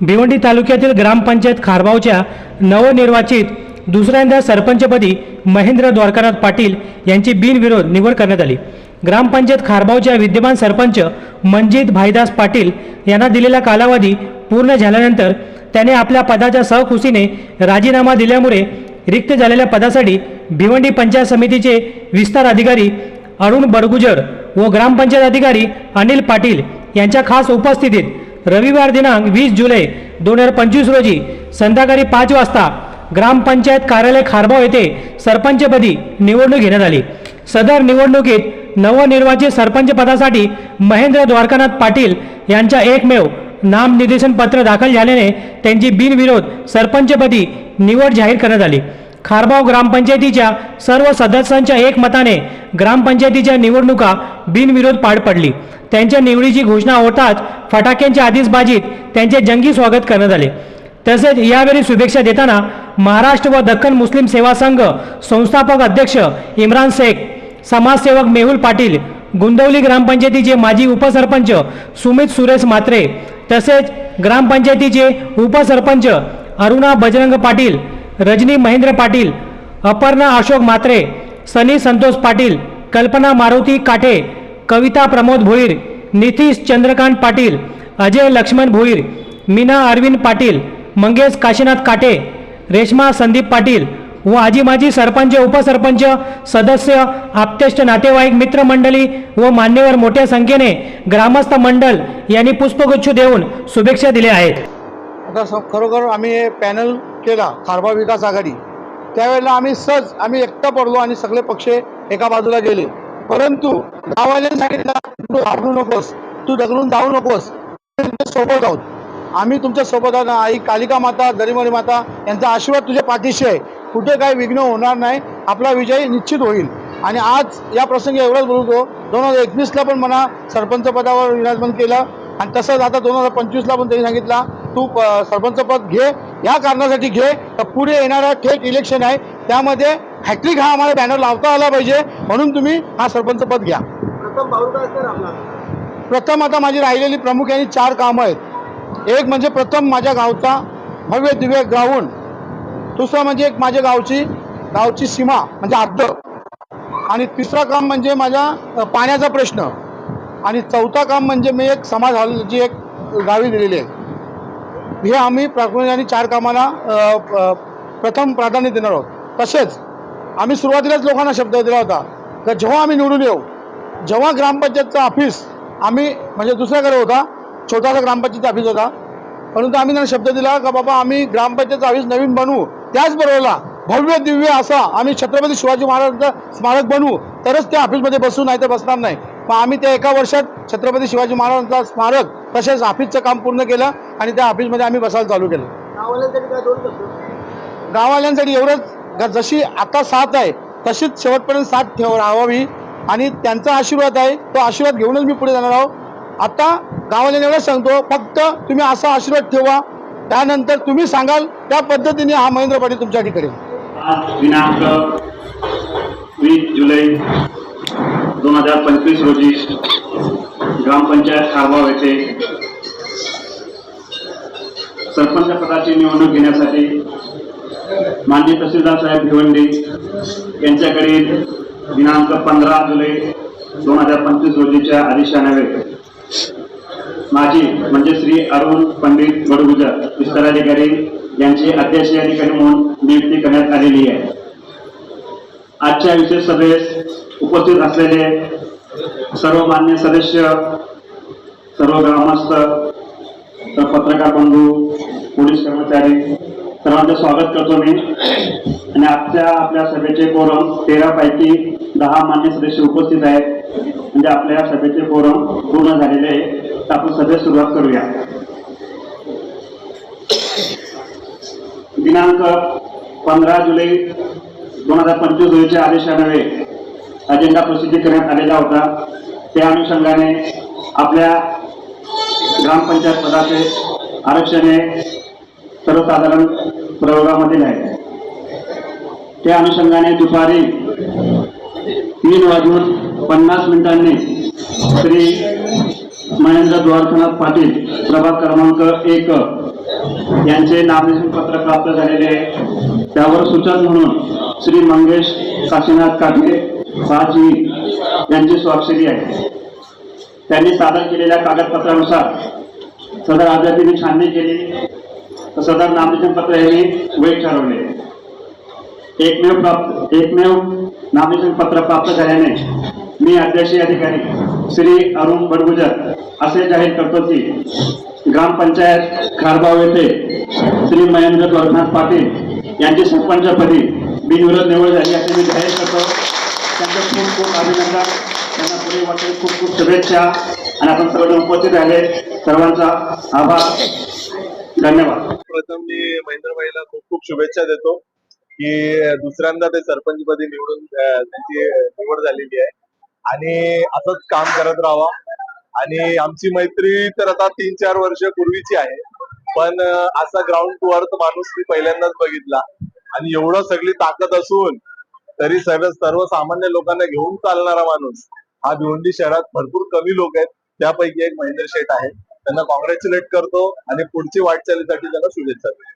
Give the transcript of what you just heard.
भिवंडी तालुक्यातील ग्रामपंचायत खारबावच्या नवनिर्वाचित दुसऱ्यांदा सरपंचपदी महेंद्र द्वारकानाथ पाटील यांची बिनविरोध निवड करण्यात आली. ग्रामपंचायत खारबावच्या विद्यमान सरपंच मंजित भाईदास पाटील यांना दिलेला कालावधी पूर्ण झाल्यानंतर त्याने आपल्या पदाच्या सहकुशीने राजीनामा दिल्यामुळे रिक्त झालेल्या पदासाठी भिवंडी पंचायत समितीचे विस्तार अधिकारी अरुण बडगुजर व ग्रामपंचायत अधिकारी अनिल पाटील यांच्या खास उपस्थितीत रविवार दिनांक वीस जुलै दोन हजार पंचवीस रोजी संध्याकाळी पाच वाजता ग्रामपंचायत कार्यालय खारबाव येथे सरपंचपदी निवडणूक घेण्यात आली. सदर निवडणुकीत नवनिर्वाचित सरपंच पदासाठी महेंद्र द्वारकानाथ पाटील यांच्या एकमेव नामनिर्देशन पत्र दाखल झाल्याने त्यांची बिनविरोध सरपंचपदी निवड जाहीर करण्यात आली. खारबाव ग्रामपंचायतीच्या सर्व सदस्यांच्या एकमताने ग्रामपंचायतीच्या निवडणुका बिनविरोध पार पडली. त्यांच्या निवडीची घोषणा होताच फटाक्यांच्या आतिषबाजीत त्यांचे जंगी स्वागत करण्यात आले. तसेच यावेळी शुभेच्छा देताना महाराष्ट्र व दख्खन मुस्लिम सेवा संघ संस्थापक अध्यक्ष इम्रान शेख समाजसेवक मेहुल पाटील गुंदवली ग्रामपंचायतीचे माजी उपसरपंच सुमित सुरेश मात्रे तसेच ग्रामपंचायतीचे उपसरपंच अरुणा बजरंग पाटील रजनी महेंद्र पाटील अपर्णा अशोक मात्रे सनी संतोष पाटील कल्पना मारुती काठे कविता प्रमोद भोईर नितीश चंद्रकांत पाटील अजय लक्ष्मण भोईर मीना अरविंद पाटील मंगेश काशीनाथ काटे रेश्मा संदीप पाटील व आजी माजी सरपंच उपसरपंच सदस्य आप्तेष्ट नातेवाईक मित्रमंडळी व मान्यवर मोठ्या संख्येने ग्रामस्थ मंडल यांनी पुष्पगुच्छ देऊन शुभेच्छा दिल्या आहेत. आता खरोखर आम्ही हे पॅनल केला खारबा विकास आघाडी. त्यावेळेला आम्ही सहज आम्ही एकटा पडलो आणि सगळे पक्ष एका बाजूला गेले. परंतु गावाने सांगितलं तू घाबरू नकोस तू दगडून जाऊ नकोस सोबत आहोत. आम्ही तुमच्यासोबत आहोत. आई कालिका माता दरिमणी माता यांचा आशीर्वाद तुझ्या पाठीशी आहे. कुठे काही विघ्न होणार नाही. आपला विजय निश्चित होईल. आणि आज या प्रसंगी एवढंच बोलतो दोन हजार एकवीसला पण मला सरपंच पदावर विराजमान केलं. आणि तसंच आता दोन हजार पंचवीसला पण त्यांनी सांगितला तू सरपंच पद घे या कारणासाठी घे तर पुढे येणारा थेट इलेक्शन आहे. त्यामध्ये हॅट्रिक हा आम्हाला बॅनर लावता आला पाहिजे म्हणून तुम्ही हा सरपंच पद घ्या. प्रथम आता माझी राहिलेली प्रामुख्याने चार कामं आहेत. एक म्हणजे प्रथम माझ्या गावचा भव्य दिव्य ग्राउंड दुसरं म्हणजे एक माझ्या गावची गावची सीमा म्हणजे हद्द आणि तिसरं काम म्हणजे माझा अ, पाण्याचा प्रश्न. आणि चौथा काम म्हणजे मी एक समाज हॉलची एक गावी दिलेली आहे. हे आम्ही प्रामुख्याने चार कामाला प्रथम प्राधान्य देणार आहोत. तसेच आम्ही सुरुवातीलाच लोकांना शब्द दिला होता का जेव्हा आम्ही निवडून येऊ जेव्हा ग्रामपंचायतचं ऑफिस आम्ही म्हणजे दुसऱ्याकडे होता छोटासा ग्रामपंचायतचा ऑफिस होता परंतु आम्ही त्यांना शब्द दिला का बाबा आम्ही ग्रामपंचायतचा ऑफिस नवीन बनवू त्याचबरोबरला भव्य दिव्य असा आम्ही छत्रपती शिवाजी महाराजांचं स्मारक बनवू तरच त्या ऑफिसमध्ये बसू नाही तर बसणार नाही. मग आम्ही त्या एका वर्षात छत्रपती शिवाजी महाराजांचा स्मारक तसेच ऑफिसचं काम पूर्ण केलं आणि त्या ऑफिसमध्ये आम्ही बसायला चालू केलं. गाववाल्यांसाठी एवढंच जशी आता साथ आहे तशीच शेवटपर्यंत साथ ठेव राहावी आणि त्यांचा आशीर्वाद आहे तो आशीर्वाद घेऊनच मी पुढे जाणार आहोत आता गाववाल्यांना एवढंच सांगतो फक्त तुम्ही असा आशीर्वाद ठेवा त्यानंतर तुम्ही सांगाल त्या पद्धतीने हा महेंद्र पाटील तुमच्यासाठी करेल आज दिनांक वीस जुलै दोन हजार पंचवीस रोजी ग्रामपंचायत खारगाव येथे सरपंच पदाची निवडणूक घेण्यासाठी माननीय तहसीलदार साहेब भिवंडी यांच्याकडे दिनांक पंधरा जुलै दोन हजार पंचवीस रोजीच्या आदेशान्वये माझी म्हणजे श्री अरुण पंडित बडगुजर विस्ताराधिकारी यांची अध्यक्षीय अधिकारी म्हणून नियुक्ती करण्यात आलेली आहे. आजच्या विशेष सभेस उपस्थित असलेले सर्व मान्य सदस्य सर्व ग्रामस्थ तर पत्रकार बंधू पोलीस कर्मचारी सर्वांचं स्वागत करतो मी. आणि आजच्या आपल्या सभेचे कोरम तेरापैकी दहा मान्य सदस्य उपस्थित आहेत. म्हणजे आपल्या सभेचे कोरम पूर्ण झालेले आहे. तर आपण सभेत सुरुवात करूया. दिनांक पंधरा जुलै दोन हजार पंचवीस रोजीच्या आदेशान्वये अजेंडा प्रसिद्ध करण्यात आलेला होता. त्या अनुषंगाने आपल्या ग्रामपंचायत पदाचे आरक्षण हे सर्वसाधारण प्रयोगामध्ये आहे त्या अनुषंगाने दुपारी तीन वाजून पन्नास मिनिटांनी श्री महेंद्र द्वारकनाथ पाटील प्रभाग क्रमांक एक यांचे नामनिर्देशन पत्र प्राप्त झालेले आहे. त्यावर सूचक म्हणून श्री मंगेश काशीनाथ काठे महाजी यांची स्वाक्षरी आहे. त्यांनी सादर केलेल्या कागदपत्रानुसार सदर अभ्यर्थीने छाननी केली तर सदर नामनिर्देशन पत्र हे वैध ठरवले. एकमेव प्राप्त एकमेव नामनिर्देशन पत्र प्राप्त झाल्याने मी अध्यक्षीय अधिकारी श्री अरुण बडगुजर असे जाहीर करतो की ग्रामपंचायत खारबाव येथे श्री महेंद्र द्वारनाथ पाटील यांची सरपंचपदी बिनविरोध निवड झाली असे मी जाहीर करतो. त्यांचं खूप खूप अभिनंदन. त्यांना पुढे वाटेल खूप खूप शुभेच्छा. आणि आपण सर्वजण उपस्थित राहिले. सर्वांचा आभार. धन्यवाद. प्रथम मी महेंद्रबाईला खूप खूप शुभेच्छा देतो की दुसऱ्यांदा ते सरपंचपदी निवडून त्यांची निवड झालेली आहे. आणि असंच काम करत राहावा. आणि आमची मैत्री तर आता तीन चार वर्ष पूर्वीची आहे. पण असा ग्राउंड वर्थ माणूस मी पहिल्यांदाच बघितला. आणि एवढं सगळी ताकद असून तरी सर्व सर्वसामान्य लोकांना घेऊन चालणारा माणूस हा भिवंडी शहरात भरपूर कमी लोक आहेत. त्यापैकी एक महेंद्र शेठ आहे. त्यांना कॉंग्रॅच्युलेट करतो आणि पुढची वाटचालीसाठी त्यांना शुभेच्छा देतो.